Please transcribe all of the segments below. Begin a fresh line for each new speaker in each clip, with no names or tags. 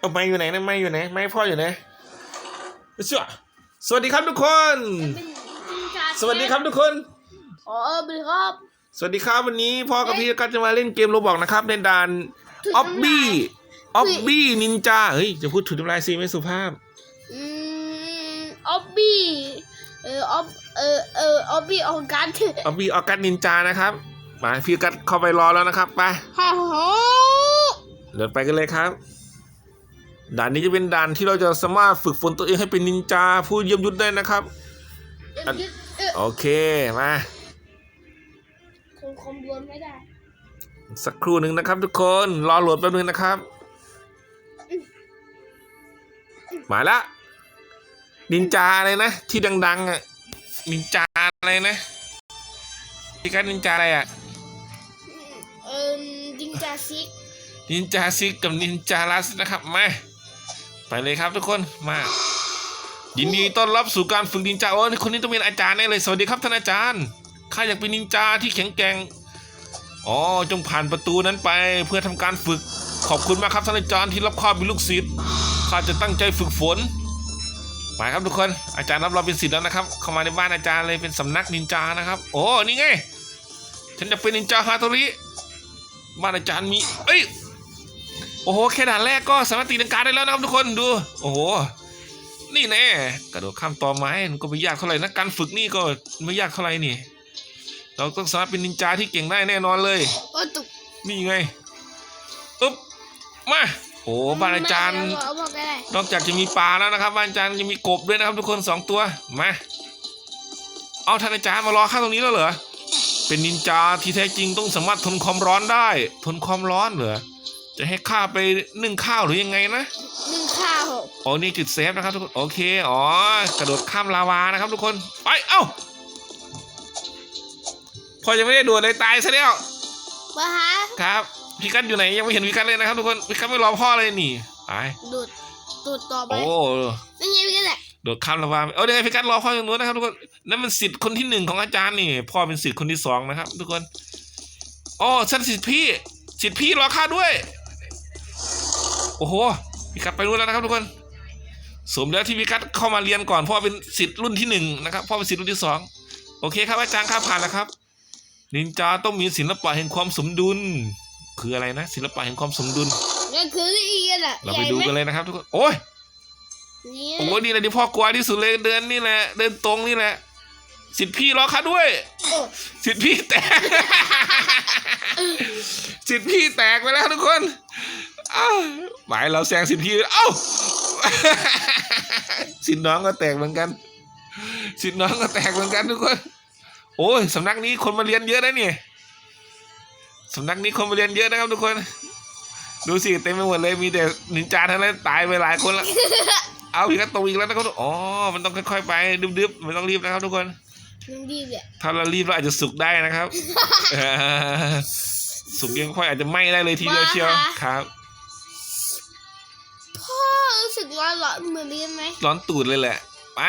เอาไม่อยู่ไหนนะไม่อยู่ไหนไม่พ่ออยู่ไหนเชื่อสวัสดีครับทุกคน สวัสดีครับทุกคน
อ๋อสวัสดีครับ
สวัสดีครับวันนี้พ่อกับพี่ก็จะมาเล่นเกมโรบอกนะครับในด่าน
ถุย
ออบ
น้ำลาย
บี้ออบบี้นินจาเฮ้ยจะพูดถุยน้ำลายซีไม่สุภาพ
อืมออบบี้เออออบเออเออออบบี้ออกัส
ออบบี้ออกัสนินจานะครับมาพี่กัดเข้าไปรอแล้วนะครับไป
ฮ่าฮ่า
เดินไปกันเลยครับ ด่านนี้จะเป็นด่านที่เราจะสามารถฝึกฝนตัวเองให้เป็นนินจาผู้เยี่ยมยุทธได้นะครับอัน
เออ
โอเคมา
คงคอมบวนไม่ได้
สักครู่หนึ่งนะครับ ทุกคนรอโหลดแป๊บนึงนะครับ มาละนินจาอะไรนะ ที่ดัง ๆอะนินจาอะไรนะที่กันนินจาอะไรอะ
เออจิงจาซิก
นินจาซิกกับนินจาลัสนะครับมา ไปเลยครับทุกคนมายินดีต้อนรับสู่การฝึกนินจาโอ้ยคนนี้ต้องเป็นอาจารย์แน่เลยสวัสดีครับท่านอาจารย์ข้าอยากเป็นนินจาที่แข็งแกร่งอ๋อจงผ่านประตูนั้นไปเพื่อทำการฝึก ขอบคุณมากครับท่านอาจารย์ที่รับข้าเป็นลูกศิษย์ข้าจะตั้งใจฝึกฝนไปครับทุกคน อาจารย์รับเราเป็นศิษย์แล้วนะครับ เข้ามาในบ้านอาจารย์เลยเป็นสำนักนินจานะครับ โอ้นี่ไงฉันจะเป็นนินจาฮาโตริบ้านอาจารย์มีเอ้ย โอ้โหแค่ด่านแรกก็สามารถตีลังกาได้แล้วนะครับทุกคนดู โอ้โห นี่แน่กระโดดข้ามตอไม้มันก็ไม่ยากเท่าไหร่นะการฝึกนี่ก็ไม่ยากเท่าไหร่นี่ เราต้องสามารถเป็นนินจาที่เก่งได้แน่นอนเลย
โอ้ตุก
นี่ไงอึ๊บมาโอ้บ้านอาจารย์
ไม่เอาบอกก็ได้
นอกจากจะมีปลาแล้วนะครับบ้านอาจารย์ยังมีกบด้วยนะครับ ทุกคนสองตัวมาเอาท่านอาจารย์มารอข้างตรงนี้แล้วเหรอเป็นนินจาที่แท้จริงต้องสามารถทนความร้อนได้ ทนความร้อนเหรอ จะให้ข้าไปนึ่งข้าวหรือยังไงนะ
นึ่งข้าว
โอ้นี่จุดเซฟนะครับทุกคนโอเคอ๋อกระโดดข้ามลาวานะครับทุกคนไปเอ้าพอยังไม่ได้โดดเลยตายซะแล้ว
มาฮะ
ครับพี่กัดอยู่ไหนยังไม่เห็นพี่กัดเลยนะครับทุกคนพี่กัดไม่รอพ่อเลยนี่ไป
ดูดดูดต่อไป
โอ้
นั่นไงพี่กันแหละ
โดดข้ามลาวาเออเดี๋ยวพี่กัดรอพ่ออย่างนู้นนะครับทุกคนนั่นมันสิทธิ์คนที่หนึ่งของอาจารย์นี่พ่อเป็นสิทธิ์คนที่สองนะครับ ทุกคนอ๋อฉันสิทธิ์พี่สิทธิ์พี่รอข้าด้วย โอ้โหพี่กัดไปรู้นแล้วนะครับทุกคนสมแล้วที่พี่กัดเข้ามาเรียนก่อนพ่อเป็นสิทธิ์รุ่นที่หนึ่งนะครับพ่อเป็นสิทธิ์รุ่นที่สองโอเคครับอาจารย์ครับผ่านแล้วครับ นินจาต้องมีศิลปะแห่งความสมดุล คืออะไรนะ ศิลปะแห่งความสมดุล
นั่นคืออีกันอะ
เราไปดูกันเลยนะครับทุกคนโอ้ย
นี่
โอ้ยนี่แหละที่พ่อกลัวที่สุดเลยเดินนี่แหละ เดินตรงนี่แหละสิทธิ์พี่รอข้าด้วย
โอ้
สิทธิ์พี่แตก สิทธิ์พี่แตกไปแล้วทุกคนเอ้า หมายเราแซงสิทธิ์พี่เอ้าสิทธิ์น้องก็แตกเหมือนกัน สิทธิ์น้องก็แตกเหมือนกันทุกคนโอ้ยสำนักนี้คนมาเรียนเยอะนะเนี่ยสำนักนี้คนมาเรียนเยอะนะครับทุกคน ดูสิเต็มไปหมดเลยมีแต่นินจาทั้งนั้นตายไปหลายคนแล้วเอาอีกแล้วตกอีกแล้วนะครับอ๋อมันต้องค่อยๆไปดึบๆไม่ต้องรีบนะครับทุกคน
มึงดีเนี่ย
ถ้าเรารีบเราอาจจะสุกได้นะครับเออสุกยังค่อยอาจจะไหม้ได้เลยทีเดียวเชียวครับ
พ่อ รู้สึกร้อนร้อนเหมือนเรียนไหม
ร้อนตูดเลยแหละ ไป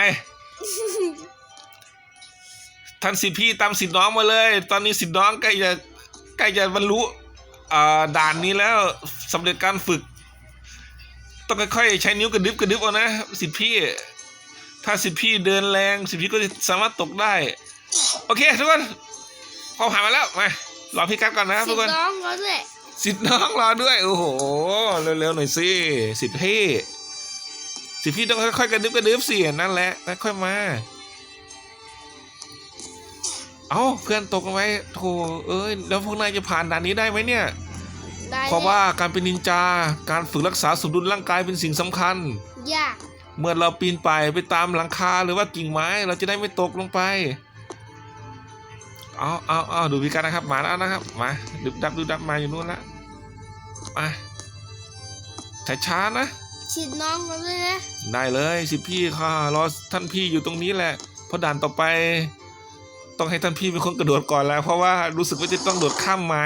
ท่านสิทธิพี่ตามสิทธิน้องมาเลย ตอนนี้สิทธิน้องใกล้จะใกล้จะบรรลุอ่าด่านนี้แล้วสำเร็จการฝึก ต้องค่อยๆใช้นิ้วกระดึบกระดึบเอานะสิทธิพี่ ถ้าสิทธิพี่เดินแรงสิทธิพี่ก็จะสามารถตกได้ โอเคทุกคนพอผ่านมาแล้วมารอพี่กัดก่อนนะครับ
สิ
ทุกคน
น้องเขาด้วย
สิทธิ์น้องรอด้วย โอ้โห เร็วๆหน่อยสิสิทธิ์พี่สิทธิ์พี่ต้องค่อยๆกระดึบกระดึบสินั่นแหละค่อยๆมา เอ้าเพื่อนตกเอาไว้โถเอ้ยแล้วพวกนายจะผ่านด่านนี้ได้ไหมเนี่ย
ได้
เพราะว่าการเป็นนินจาการฝึกรักษาสมดุลร่างกายเป็นสิ่งสำคัญ
ยาก
เมื่อเราปีนป่ายไปตามหลังคาหรือว่ากิ่งไม้ เราจะได้ไม่ตกลงไปเอาเอาเอาดูวิการนะครับ มาแล้วนะครับ มาดึบดับดึบดับมาอยู่นู่นละ มาช้าๆนะ
สิน้องเขาด้วยนะ
ได้เลยสิพี่ค่ะรอท่านพี่อยู่ตรงนี้แหละเพราะด่านต่อไป ต้องให้ท่านพี่เป็นคนกระโดดก่อนแล้ว เพราะว่ารู้สึกว่าจะต้องโดดข้ามไม้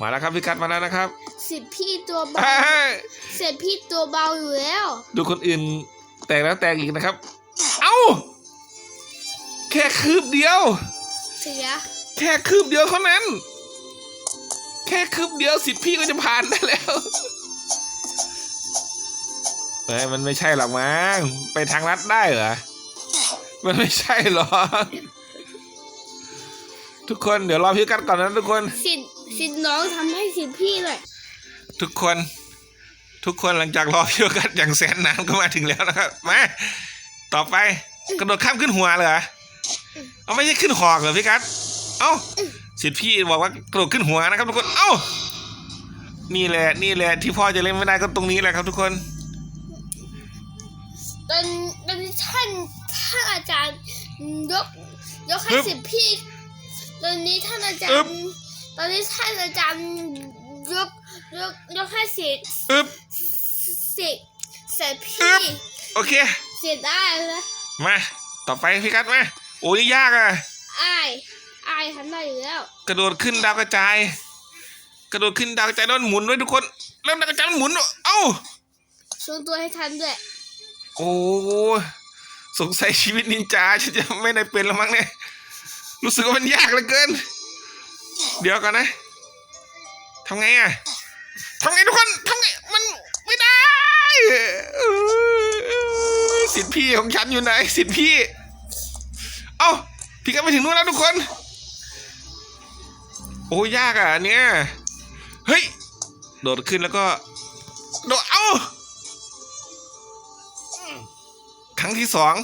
มาแล้วครับพี่กัดมาแล้วนะครับ
สิพี่ตัวเบา
เอ้ย
เสร็จพี่ตัวเบาอยู่แล้ว
ดูคนอื่นแตกแล้วแตกอีกนะครับ เอ้า แค่คืบเดียว
เสีย
แค่คืบเดียวเท่านั้น แค่คืบเดียวสิทธิ์พี่ก็จะผ่านได้แล้วเอ้ยมันไม่ใช่หรอกมั้งไปทางลัดได้เหรอ มันไม่ใช่หรอกทุกคนเดี๋ยวรอพี่กัดก่อนนะทุกคน
สิทธิ์สิทธิ์น้องทำให้สิทธิ์พี่หน่อย
ทุกคน ทุกคนหลังจากรอพี่กัดอย่างแสนนานก็มาถึงแล้วนะครับมาต่อไปกระโดดข้ามขึ้นหัวเลยเหรอเอาไม่ใช่ขึ้นหอกเหรอพี่กัดเอ้า สิทธิ์พี่บอกว่ากระโดดขึ้นหัวนะครับทุกคน เอ้า นี่แหละ นี่แหละที่พ่อจะเล่นไม่ได้ก็ตรงนี้แหละครับทุกคน
ตอนตอนนี้ท่านท่านอาจารย์ยกยกให้
ปึ๊บ
สิทธิ์พี่ ตอนนี้ท่านอาจาร
ปึ๊บ
ย์ ตอนนี้ท่านอาจารย์ยกยกยกให้สิทธิ์
อึ๊บ
สิทธิ์เสร็จ
อึ๊
พี่
บโอเค
เสียได้แล้ว
มา ต่อไปพี่กัดมา โอ้ยยากอะ
อายอายทำได้อยู่แล้ว
กระโดดขึ้นดาวกระจาย กระโดดขึ้นดาวกระจายแล้วมันหมุนด้วยทุกคนแล้วดาวกระจายมันหมุนด้วยเอ้า
ชูตัวให้ทันด้วย
โอ้สงสัยชีวิตนินจาฉันจะไม่ได้เป็นแล้วมั้งเนี่ยรู้สึกว่ามันยากเหลือเกิน เดี๋ยวก่อนนะทำไงอะทำไงทุกคนทำไงมันไม่ได้เออสิทธิ์พี่ของฉันอยู่ไหนสิทธิ์พี่ เอ้าพี่ก็ไปถึงนู้นแล้วทุกคน โอ้ยากอะอันเนี่ยเฮ้ย โดดขึ้นแล้วก็ โดด เอ้า ครั้งที่สอง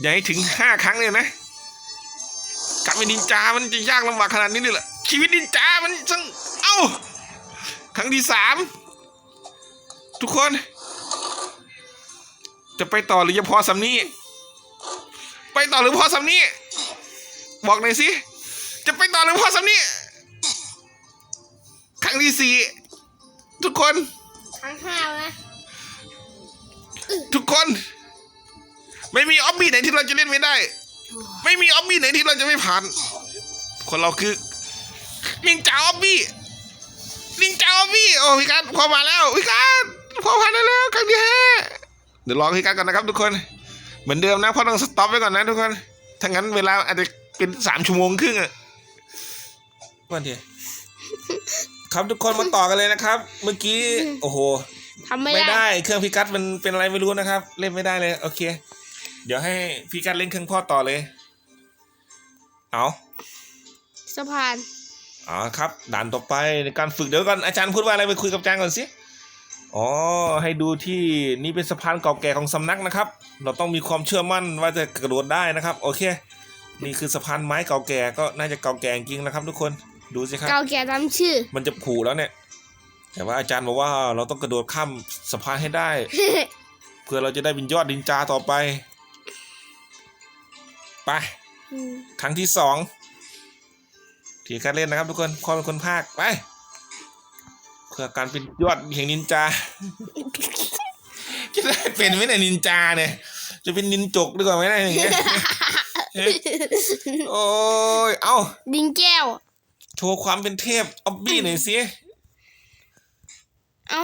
อย่าให้ถึงห้าครั้งเลยนะกลับเป็นนินจา มันจะยากลำบากขนาดนี้เลยเหรอชีวิตนินจา มันช่างเอ้า ครั้งที่สามทุกคน จะไปต่อหรือจะพอสำนี้ไปต่อหรือพอสำนี้บอกหน่อยสิ จะไปต่อหรือพอสำนี้ งที่สี่ทุกคน
ทั้งห้านะ
ทุกคน ไม่มีออบบี้ไหนที่เราจะเล่นไม่ได้ ไม่มีออบบี้ไหนที่เราจะไม่ผ่าน คนเราคือนินจาออบบี้นินจาออบบี้โอ้พี่การพอมาแล้วพี่การพอผ่านได้แล้วครั้งที่ห้าเดี๋ยวรอพี่การก่อนนะครับ ทุกคน เหมือนเดิมนะเพราะต้องสต็อปไว้ก่อนนะทุกคนถ้างั้นเวลาอาจจะเป็นสามชั่วโมงครึ่งอะวันเดียว ครับทุกคนมาต่อกันเลยนะครับ เมื่อกี้โอ้โห
ทำไม่
ไม่
ได้
ได้ เครื่องพิกัดมันเป็นอะไรไม่รู้นะครับ เล่นไม่ได้เลย โอเค เดี๋ยวให้พิกัดเล่นเครื่องพ่อต่อเลย เอา
สะพาน
อ๋อครับด่านต่อไปในการฝึกเดี๋ยวก่อนอาจารย์พูดว่าอะไรไปคุยกับอาจารย์ก่อนสิอ๋อให้ดูที่นี่เป็นสะพานเก่าแก่ของสำนักนะครับ เราต้องมีความเชื่อมั่นว่าจะกระโดดได้นะครับ โอเค นี่คือสะพานไม้เก่าแก่ก็น่าจะเก่าแก่จริงนะครับ ทุกคน ดูสิครับ
เก่าแก่ตามชื่อ
มันจะผูแล้วเนี่ย แต่ว่าอาจารย์บอกว่าเราต้องกระโดดข้ามสะพานให้ได้ เพื่อเราจะได้เป็นยอดดินจาต่อไป ไป
อืม
ครั้งที่สองที่การเล่นนะครับทุกคนพ่อเป็นคนภาคไป เพื่อการเป็นยอดแห่งนินจา จะได้เป็นไหมเนี่ยนินจาเนี่ย จะเป็นนินจกดีกว่าไหมเนี่ยอย่างเงี้ยเอ๊ะโอ้ย เอ้า
ดิงแก้ว
โชว์ความเป็นเทพออบบี้หน่อยสิ
เอ้า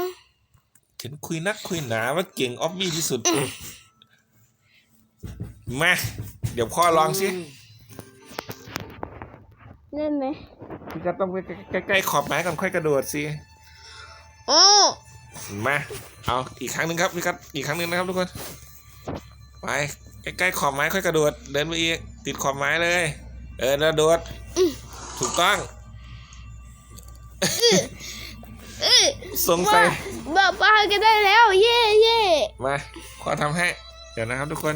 เห็นคุยนักคุยหนาว่าเก่งออบบี้ที่สุด มา เดี๋ยวพ่อลองสิ
เล่นไหม
พี่ก็ต้องไปใกล้ๆขอบไม้ก่อนค่อยกระโดดสิ
โอ้
มา เอาอีกครั้งหนึ่งครับพี่กัดอีกครั้งหนึ่งนะครับทุกคน ไปใกล้ๆขอบไม้ค่อยกระโดด เดินไปอีก ติดขอบไม้เลย เออ กระโดด ถูกต้อง ส่งไป
บ้าบ้ากันได้แล้ว เย่เย่
มาขอทำให้ เดี๋ยวนะครับทุกคน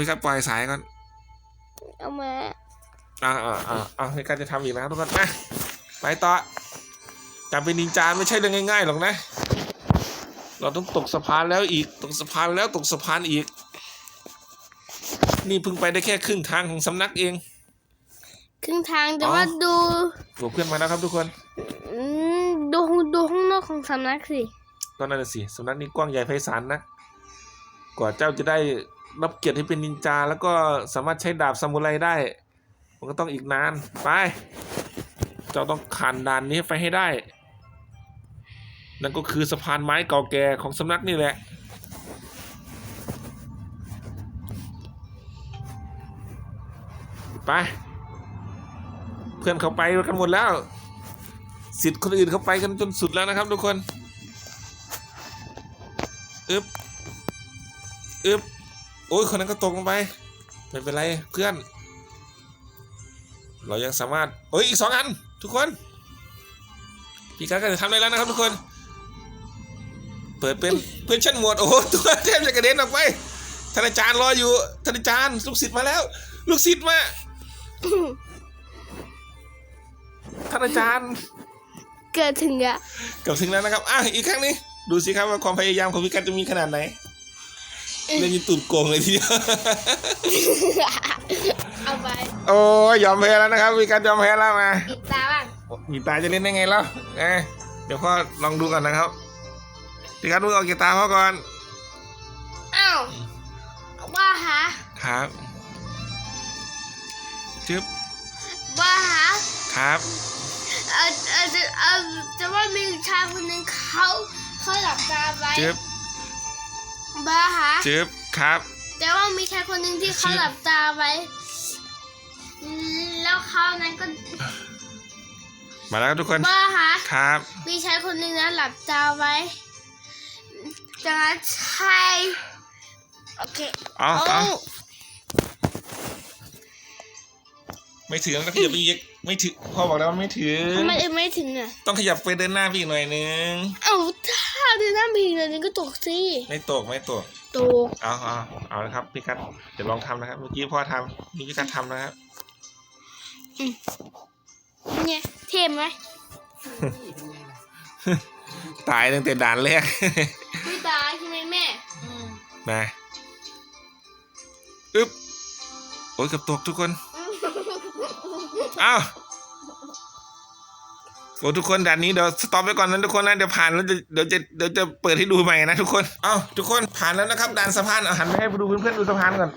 พี่กัดปล่อยสายก่อน
เอามา
อ่าอ่าอ่าอ่าพี่กัดจะทำอีกนะครับทุกคนมาไปต่อการเป็นนินจาไม่ใช่เรื่องง่ายๆหรอกนะ เราต้องตกสะพานแล้วอีก ตกสะพานแล้วตกสะพานอีก นี่เพิ่งไปได้แค่ครึ่งทางของสำนักเอง
ครึ่งทางแต่
อ๋อ
ว่าดู
ตัวเพื่อนมาแล้วครับทุกคน
อืมดูดู ขอกของสำนักสิ
ก็นั่นนะสิสำนักนี้กว้างใหญ่ไพศาลนะกว่าเจ้าจะได้รับเกียรติให้เป็นนินจา แล้วก็สามารถใช้ดาบซามูไรได้ มันก็ต้องอีกนาน ไป เจ้าต้องผ่านด่านนี้ไปให้ได้ นั่นก็คือสะพานไม้เก่าแก่ของสำนักนี่แหละ ไป เพื่อนเขาไปกันหมดแล้ว สิทธิ์คนอื่นเขาไปกันจนสุดแล้วนะครับทุกคนอึบอึบโอ้ยคนนั้นก็ตกลงไปไม่เป็นไรเพื่อน เรายังสามารถเอ้ยอีกสองอัน ทุกคน พี่การก็จะทำได้แล้วนะครับทุกคน เปิดเป็นเพื่อนชั้นหมวดโอ้โหตัวแทบจะกระเด็นออกไปท่านอาจารย์รออยู่ท่านอาจารย์ลูกศิษย์มาแล้ว ลูกศิษย์มาท่านอาจารย์
เกิดถึงอะ
เกือบถึงแล้วนะครับ อะ อีกครั้งนี้ ดูสิครับว่าความพยายามของพี่กัดจะมีขนาดไหน เล่นยินตูดโกงเลยทีเดียว
เอาไป
โอ้ยยอมแพ้แล้วนะครับพี่กัดยอมแพ้แล้วมา
ปิดตาบ้าง
กีตาร์จะเล่นได้ไงแล้วเอ้ยเดี๋ยวพ่อลองดูก่อนนะครับพี่กัดดูเอากีตาร์พ่อก่อน
อ้าวว่าหา
ครับจึ๊บ
ว่าหา
ครับ
เออเออจะเออจะว่ามีชายคนหนึ่งเขาเขาหลับตาไว้
จึ๊บ
บ้าหา
จึ๊บครับ
แต่ว่ามีชายคนหนึ่งที่เขา
ชื่อ
หลับตาไว้ แล้วเขานั้นก็
มาแล้วครับทุกคน
บ้าหา
ครับ
มีชายคนหนึ่งนะหลับตาไว้จากนั้นชายโอเค
เอาเอาไม่ถึงต้องขยับไปอีก ไม่ถึงพ่อบอกแล้วมันไม่ถึง
ทำไมไม่ถึงอะ
ต้องขยับไปเดินหน้าพี่อีกหน่อยนึง
เอ้าถ้าเดินหน้าพิงเลยนี่ก็ตกสิ
ไม่ตกไม่ตก
ตก
เอาเอาเอาละครับพี่กัดเดี๋ยวลองทำนะครับ เมื่อกี้พ่อทำนี่พี่กัดทำนะครับ
เนี่ยเทมไหม
ตายตั้งแต่ด่านแรก
ไม่ตายใช่ไหมแม่
นะอึ๊บโอ้ยเกับตกทุกคน อ้าว โอ้ทุกคนด่านนี้เดี๋ยวสต็อปไว้ก่อนนะทุกคนนะเดี๋ยวผ่านแล้วจะเดี๋ยวจะเดี๋ยวจะเปิดให้ดูใหม่นะทุกคนเอ้าทุกคนผ่านแล้วนะครับด่านสะพานเอาหันไปให้ดูเพื่อนๆดูสะพานก่อน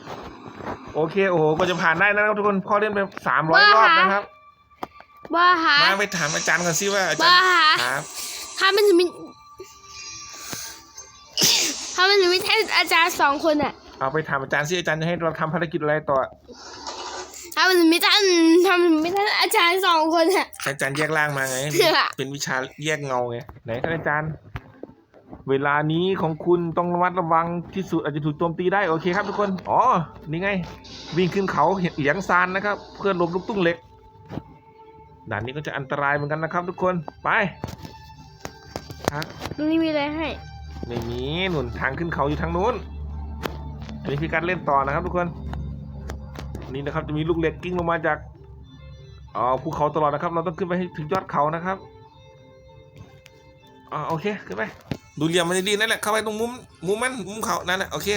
โอเคโอ้โหก็จะผ่านได้นะครับทุกคนพ่อเล่นไปสามร้อยรอบนะครับ
บ้าหา
มาไปถามอาจารย์ก่อนสิว่าอาจาร
บ้า
ย์
หา
ครับ
ถ้ามันจะมีถ้ามันจะมีแค่อาจารย์สองคนอะ
เอาไปถามอาจารย์สิอาจารย์จะให้เราทำภารกิจอะไรต่อ
ถ้ามันจะมีท่านถ้ามันมีท่านอาจารย์สองคนอะ
อาจารย์แยกร่างมาไง เป็นวิชาแยกเงาไง ไหนท่านอาจารย์ เวลานี้ของคุณต้องระมัดระวังที่สุดอาจจะถูกโจมตีได้โอเคครับทุกคน อ๋อ นี่ไง วิ่งขึ้นเขาเห็นเหลียงซานนะครับ เพื่อหลบลูกตุ้งเหล็ก ด่านนี้ก็จะอันตรายเหมือนกันนะครับ ทุกคน ไปครับ
ตรงนี้มีอะไรให้
ไม่มีหนุนทางขึ้นเขาอยู่ทางนู้น อันนี้คือการเล่นต่อนะครับทุกคน นี่นะครับจะมีลูกเหล็กกิ้งลงมาจากอ๋อภูเขาตลอดนะครับ เราต้องขึ้นไปให้ถึงยอดเขานะครับอ๋อโอเคขึ้นไปดูเหลี่ยมมันดีๆนั่นแหละเข้าไปตรงมุมมุมมันมุมเขานั่นแหละโอเค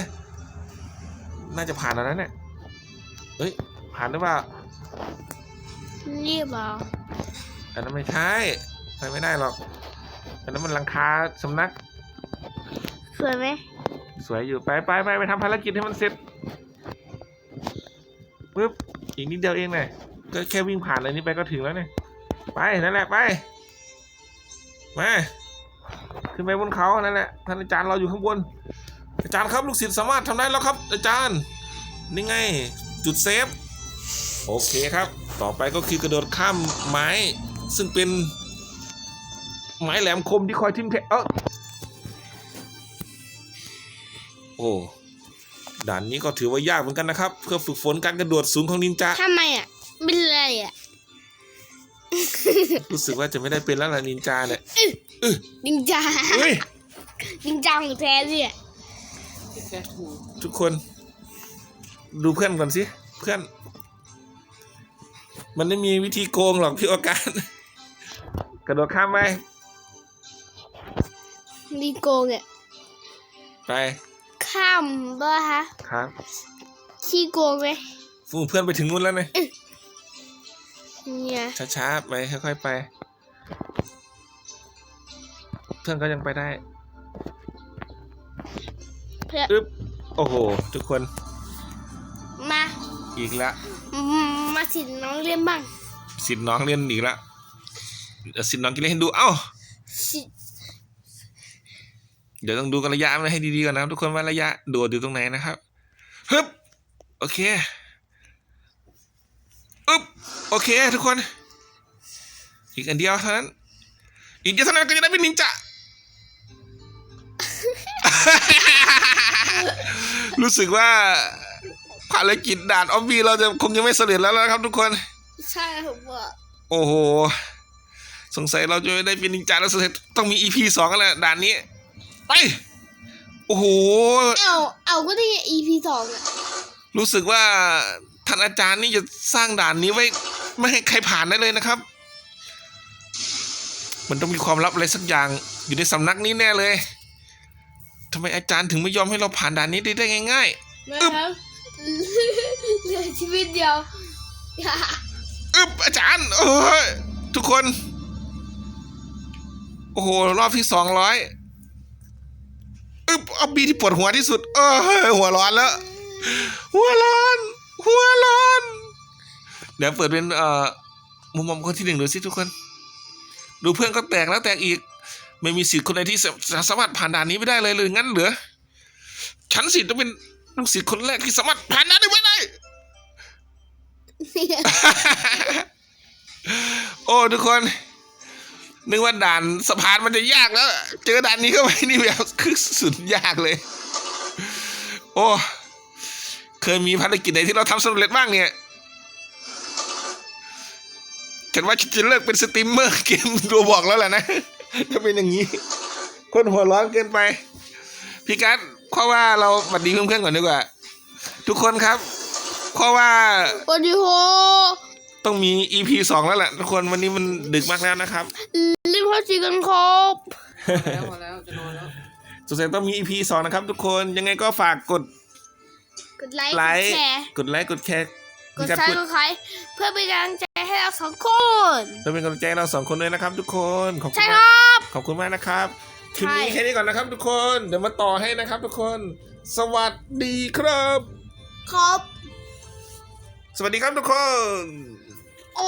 น่าจะผ่านแล้วนะเนี่ยเอ้ยผ่านหรือเปล่า
รีบเอา
อันนั้นไม่ใช่ไปไม่ได้หรอกอันนั้นมันหลังคาสำนัก
สวยไหม
สวยอยู่ไปไปไปไปทำภารกิจให้มันเสร็จ ปึ๊บอีกนิดเดียวเองเลยก็แค่วิ่งผ่านอะไรนี้ไปก็ถึงแล้วเนี่ยไปนั่นแหละไปมาขึ้นไปบนเขานั่นแหละท่านอาจารย์เราอยู่ข้างบน อาจารย์ครับลูกศิษย์สามารถทำได้แล้วครับ อาจารย์นี่ไงจุดเซฟโอเคครับ ต่อไปก็คือกระโดดข้ามไม้ ซึ่งเป็น ไม้แหลมคมที่คอยทิ่มแทงเออโอ้ ด่านนี้ก็ถือว่ายากเหมือนกันนะครับ เพื่อฝึกฝนการกระโดดสูงของนินจา
ทำไมอะเป็นอะไรอะ
รู้สึกว่าจะไม่ได้เป็นแล้วล่ะนินจาเนี่ย
ดิงจา
เฮ้ย
ดิงจาของแท้เนี่ย
ทุกคน ดูเพื่อนก่อนสิเพื่อน มันไม่มีวิธีโกงหรอกพี่โอการกระโดดข้ามไป
ดีโกงอะ
ไป
ข้ามบ้าฮะ
ครับ
ขี้โกงไหม
ฟูเพื่อนไปถึงนู้นแล้วเนี่ย
เนี่ย
ช้าๆไปค่อยๆไป เพื่อนก็ยังไปได้
เพื่อ
อึ๊บโอ้โห ทุกคน
มา
อีกละ
มาสิน้องเรียนบ้าง
สิทธิ์น้องเรียนอีกละเดี๋ยวสิทธิ์น้องกินเล่นให้ดูเอ้า
สิ
เดี๋ยวต้องดูกันระยะมันให้ดีๆก่อนนะครับทุกคนว่าระยะโดดอยู่ตรงไหนนะครับฮึบโอเคอึ๊บโอเค ทุกคน อีกอันเดียวเท่านั้น อีกเดียวเท่านั้นก็จะได้เป็นนินจารู้สึกว่าภารกิจด่านออบบี้เราจะคงยังไม่สำเร็จแล้วนะครับ ทุกคน
ใช่ผมว่า
โอ้โห สงสัยเราจะไม่ได้เป็นนินจาแล้วสงสัยต้องมี EP สองกันแหละด่านนี้ ไปโอ้โห
เอาเอาก็ได้ EP สองอะ
รู้สึกว่าท่านอาจารย์นี่จะสร้างด่านนี้ไว้ไม่ให้ใครผ่านได้เลยนะครับ มันต้องมีความลับอะไรสักอย่างอยู่ในสำนักนี้แน่เลยทำไมอาจารย์ถึงไม่ยอมให้เราผ่านด่านนี้ได้ได้ง่าย
นะครับเหลือชีวิตเดียว
ๆ อึบอาจารย์เอ้ยทุกคน โอ้โห รอบที่สองร้อย อึบเอาบีที่ปวดหัวที่สุด เออหัวร้อนแล้ว หัวร้อน หัวร้อน เดี๋ยวเปิดเป็นเอ่อมุมมองคนที่หนึ่งดูสิทุกคน ดูเพื่อนก็แตกแล้วแตกอีก ไม่มีสิทธิ์คนใดที่จะสามารถผ่านด่านนี้ไม่ได้เลยหรืองั้นเหรอฉันสิต้องเป็นลูกศิษย์คนแรกที่สามารถผ่านด่านนี้ไม่ได้ โอ้ทุกคน นึกว่าด่านสะพานมันจะยากแล้ว เจอด่านนี้เข้าไปนี่แบบคือสุดยากเลย โอ้เคยมีภารกิจไหนที่เราทำสำเร็จบ้างเนี่ยฉันว่าฉันจะเลิกเป็นสตรีมเมอร์เกมตัวบอกแล้วแหละนะถ้าเป็นอย่างนี้คนหัวร้อนเกินไป พี่กัสข้อว่าเราสวัสดีเพื่อนๆก่อนดีกว่า ทุกคนครับข้อว่า
โอ้โห
ต้องมี EP สองแล้วแหละทุกคนวันนี้มันดึกมากแล้วนะครับ
รีบเข้าจีกันครบ
แล้วพอแล้วจะนอนแล้ว
สงสัยต้องมี EP สองนะครับ ทุกคนยังไงก็ฝากกด
กดไลค์
ไล
กด
ค์
แชร์
กดไลค์กดแชร์
กด
พี่
ซั
กั
บ
พูด
สไครต์เพื่อเป็นกำลังใจให้เราสองคน
เพื่อเป็นกำลังใจให้เราสองคนด้วยนะครับ ทุกคนขอบคุ
ใช่
ณ
ค
มาก
รับ
ขอบคุณมากนะครับคลิปนี้
ใช่
แค่นี้ก่อนนะครับ ทุกคนเดี๋ยวมาต่อให้นะครับ ทุกคน สวัสดีครับ
ครับ
สวัสดีครับทุกคน
โอ้